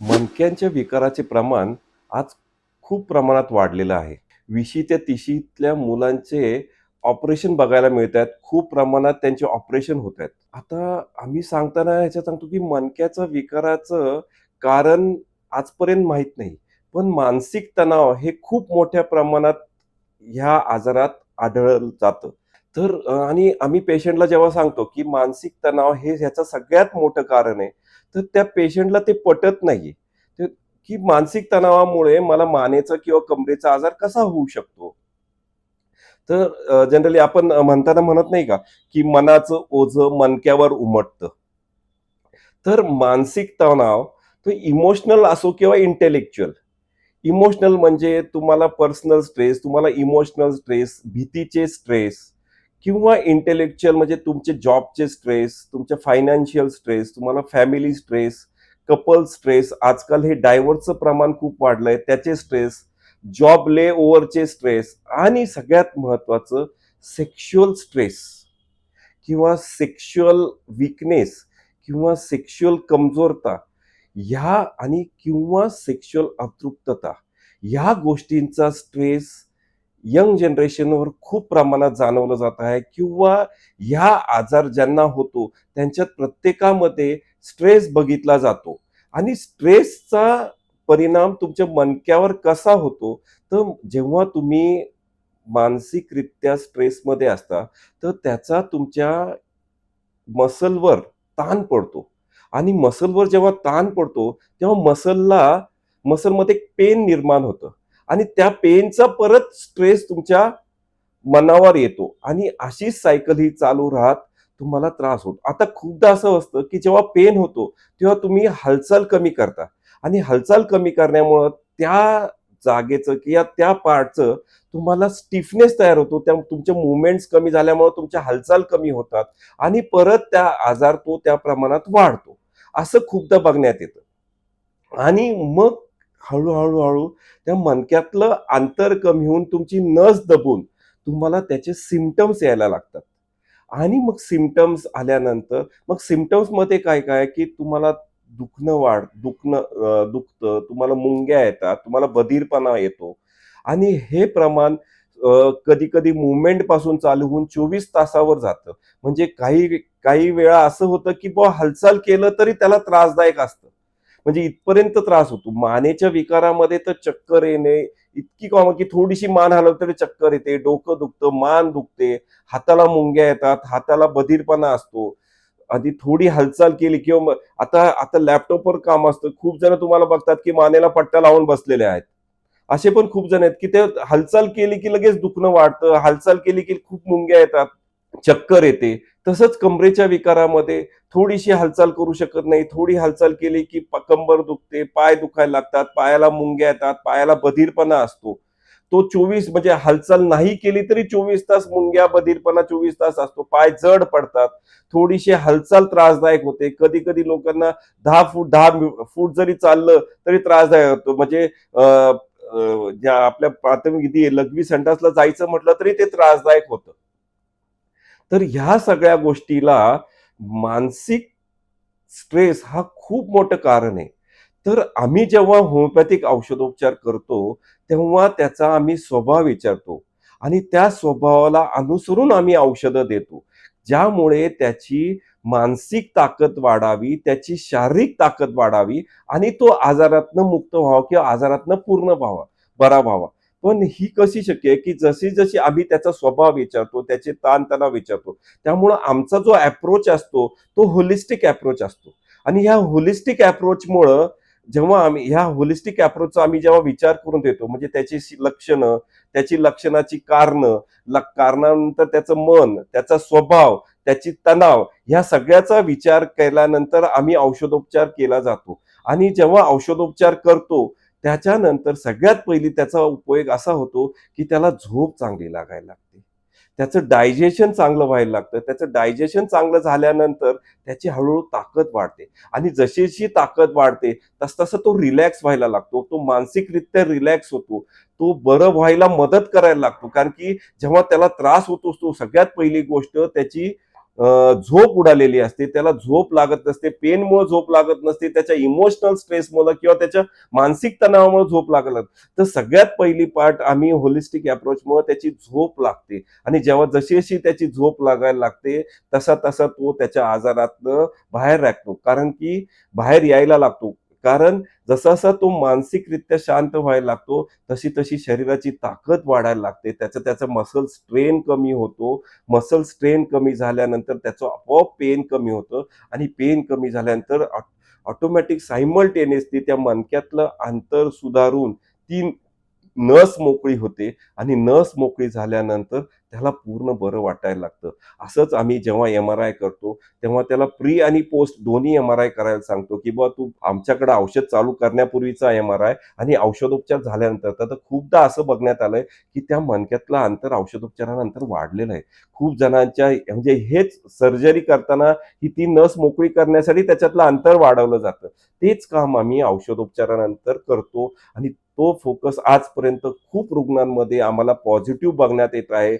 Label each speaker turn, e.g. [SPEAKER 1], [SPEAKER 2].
[SPEAKER 1] मणक्यांच्या विकाराचे प्रमाण आज खूप प्रमाणात वाढलेलं आहे. विशी ते तिशीतल्या मुलांचे ऑपरेशन बघायला मिळत आहेत खूप प्रमाणात त्यांचे ऑपरेशन होत आहेत आता आम्ही सांगताना ह्याच्यात सांगतो की मणक्याचं विकाराचं कारण आजपर्यंत माहीत नाही. पण मानसिक तणाव हे खूप मोठ्या प्रमाणात ह्या आजारात आढळलं जातं. तर आणि आम्ही पेशंटला जेव्हा सांगतो की मानसिक तणाव हे ह्याचं सगळ्यात मोठं कारण आहे. तर त्या पेशंटला ते पटत नाहीये. की मानसिक तणावामुळे मला मानेचा किंवा कमरेचा आजार कसा होऊ शकतो? तर जनरली आपण म्हणताना म्हणत नाही का की मनाचं ओझ मनक्यावर उमटतं. तर मानसिक तणाव तो इमोशनल असो किंवा इंटेलेक्च्युअल इमोशनल म्हणजे तुम्हाला पर्सनल स्ट्रेस तुम्हाला इमोशनल स्ट्रेस भीतीचे स्ट्रेस किंवा इंटेलेक्च्युअल म्हणजे तुमचे जॉबचे स्ट्रेस तुमचे फायनान्शियल स्ट्रेस तुम्हाला फॅमिली स्ट्रेस कपल स्ट्रेस आजकाल हे डायव्हर्सचं प्रमाण खूप वाढलंय त्याचे स्ट्रेस जॉब ले ओव्हरचे स्ट्रेस आणि सगळ्यात महत्वाचं सेक्शुअल स्ट्रेस किंवा सेक्शुअल विकनेस किंवा सेक्शुअल कमजोरता ह्या आणि किंवा सेक्शुअल अतृप्तता ह्या गोष्टींचा स्ट्रेस यंग जनरेशनवर खूप प्रमाणात जाणवलं जात आहे किंवा ह्या आजार ज्यांना होतो त्यांच्यात प्रत्येकामध्ये स्ट्रेस बघितला जातो. आणि स्ट्रेसचा परिणाम तुमच्या मनक्यावर कसा होतो? तर जेव्हा तुम्ही मानसिकरित्या स्ट्रेसमध्ये असता तर त्याचा तुमच्या मसलवर ताण पडतो. आणि मसलवर जेव्हा ताण पडतो तेव्हा मसलला मसलमध्ये पेन निर्माण होतं. आणि त्या पेनचा परत स्ट्रेस तुमच्या मनावर येतो. आणि अशीच सायकल ही चालू राहत तुम्हाला त्रास होतो. आता खूपदा असं असतं की जेव्हा पेन होतो तेव्हा तुम्ही हालचाल कमी करता. आणि हालचाल कमी करण्यामुळं त्या जागेचं किंवा त्या पार्टचं तुम्हाला स्टिफनेस तयार होतो. त्या तुमचे मुवमेंट्स कमी झाल्यामुळे तुमच्या हालचाल कमी होतात आणि परत त्या आजार तो त्या प्रमाणात वाढतो. असं खूपदा बघण्यात येतं. आणि मग हळूहळू हळू त्या मणक्यातलं अंतर कमी होऊन तुमची नस दबून तुम्हाला त्याचे सिमटम्स यायला लागतात. आणि मग सिमटम्स आल्यानंतर मग सिमटम्समध्ये काय काय की तुम्हाला दुखणं वाढ दुखणं दुखतं तुम्हाला मुंग्या येतात तुम्हाला बधीरपणा येतो. आणि हे प्रमाण कधी कधी मुवमेंटपासून चालू होऊन चोवीस तासावर जातं. म्हणजे काही काही वेळा असं होतं की बुवा हालचाल केलं तरी त्याला त्रासदायक असतं. म्हणजे इथपर्यंत त्रास होतो. मानेच्या विकारामध्ये तर चक्कर येणे इतकी कॉमन की थोडीशी मान हलवली तरी चक्कर येते डोकं दुखतं मान दुखते हाताला मुंग्या येतात हाताला बधीरपणा असतो. आधी थोडी हालचाल केली किंवा आता आता लॅपटॉपवर काम असतं. खूप जण तुम्हाला बघतात की मानेला पट्ट्या लावून बसलेले आहेत. असे पण खूप जण आहेत की ते हालचाल केली की लगेच दुखणं वाढतं हालचाल केली की खूप मुंग्या येतात. चक्कर येते. तसंच कमरेच्या विकारामध्ये थोडीशी हालचाल करू शकत नाही. थोडी हालचाल केली की कंबर दुखते पाय दुखायला लागतात पायाला मुंग्या येतात पायाला बधीरपणा असतो. तो चोवीस म्हणजे हालचाल नाही केली तरी चोवीस तास मुंग्या बधीरपणा चोवीस तास असतो. पाय जड पडतात. थोडीशी हालचाल त्रासदायक होते. कधी कधी लोकांना दहा फूट दहा फूट जरी चाललं तरी त्रासदायक होतो. म्हणजे ज्या आपल्या प्राथमिक लघवी संडासला जायचं म्हटलं तरी ते त्रासदायक होतं. तर ह्या सगळ्या गोष्टीला मानसिक स्ट्रेस हा खूप मोठं कारण आहे. तर आम्ही जेव्हा होमिओपॅथिक औषधोपचार करतो तेव्हा त्याचा आम्ही स्वभाव विचारतो आणि त्या स्वभावाला अनुसरून आम्ही औषधं देतो ज्यामुळे त्याची मानसिक ताकद वाढावी त्याची शारीरिक ताकद वाढावी आणि तो आजारातनं मुक्त व्हावा किंवा आजारातनं पूर्ण व्हावा बरा व्हावा. पण ही कशी शक्य आहे की जशी जशी आम्ही त्याचा स्वभाव विचारतो त्याचे ताणतणाव विचारतो त्यामुळं आमचा जो अप्रोच असतो तो होलिस्टिक अप्रोच असतो. आणि ह्या होलिस्टिक अप्रोचमुळं जेव्हा आम्ही ह्या होलिस्टिक अप्रोचचा आम्ही जेव्हा विचार करून देतो म्हणजे त्याची लक्षणं त्याची लक्षणाची कारणं कारणानंतर त्याचं मन त्याचा स्वभाव त्याची तणाव ह्या सगळ्याचा विचार केल्यानंतर आम्ही औषधोपचार केला जातो. आणि जेव्हा औषधोपचार करतो त्याच्यानंतर सगळ्यात पहिली त्याचा उपयोग असा होतो की त्याला झोप चांगली लागायला लागते. त्याचं डायजेशन चांगलं व्हायला लागतं. त्याचं डायजेशन चांगलं झाल्यानंतर त्याची हळूहळू ताकद वाढते. आणि जशीशी ताकद वाढते तसतसं तो रिलॅक्स व्हायला लागतो. तो मानसिकरित्या रिलॅक्स होतो. तो बरं व्हायला मदत करायला लागतो. कारण की जेव्हा त्याला त्रास होतो असतो सगळ्यात पहिली गोष्ट त्याची झोप उडालेली असते त्याला झोप लागत नसते पेनमुळे झोप लागत नसते त्याच्या इमोशनल स्ट्रेसमुळे किंवा त्याच्या मानसिक तणावामुळे झोप लागत तर सगळ्यात पहिली पार्ट आम्ही होलिस्टिक अप्रोचमुळे त्याची झोप लागते. आणि जेव्हा जशी जशी त्याची झोप लागायला लागते तसा तसा तो त्याच्या आजारातनं बाहेर राखतो. कारण की बाहेर यायला लागतो. कारण जसा जसा तो मानसिकरित्या शांत व्हायला लागतो तशी तशी शरीराची ताकद वाढायला लागते. त्याचं त्याचं मसल स्ट्रेन कमी होतो. मसल स्ट्रेन कमी झाल्यानंतर त्याचं आपोआप पेन कमी होतं आणि पेन कमी झाल्यानंतर ऑटोमॅटिक सायमल्टेनियसली त्या मणक्यातलं अंतर सुधारून तीन नस मोकळी होते आणि नस मोकळी झाल्यानंतर त्याला पूर्ण बरं वाटायला लागतं. असंच आम्ही जेव्हा एम आर आय करतो तेव्हा त्याला प्री आणि पोस्ट दोन्ही एम आर आय करायला सांगतो की बा तू आमच्याकडे औषध चालू करण्यापूर्वीचा एम आर आय आणि औषधोपचार झाल्यानंतर. तर खूपदा असं बघण्यात आलंय की त्या मणक्यातलं अंतर औषधोपचारानंतर वाढलेलं आहे. खूप जणांच्या म्हणजे हेच सर्जरी करताना ही ती नस मोकळी करण्यासाठी त्याच्यातलं अंतर वाढवलं जातं. तेच काम आम्ही औषधोपचारानंतर करतो आणि तो फोकस आजपर्यंत खूप रुग्णांमध्ये आम्हाला पॉझिटिव्ह बघण्यात येत आहे.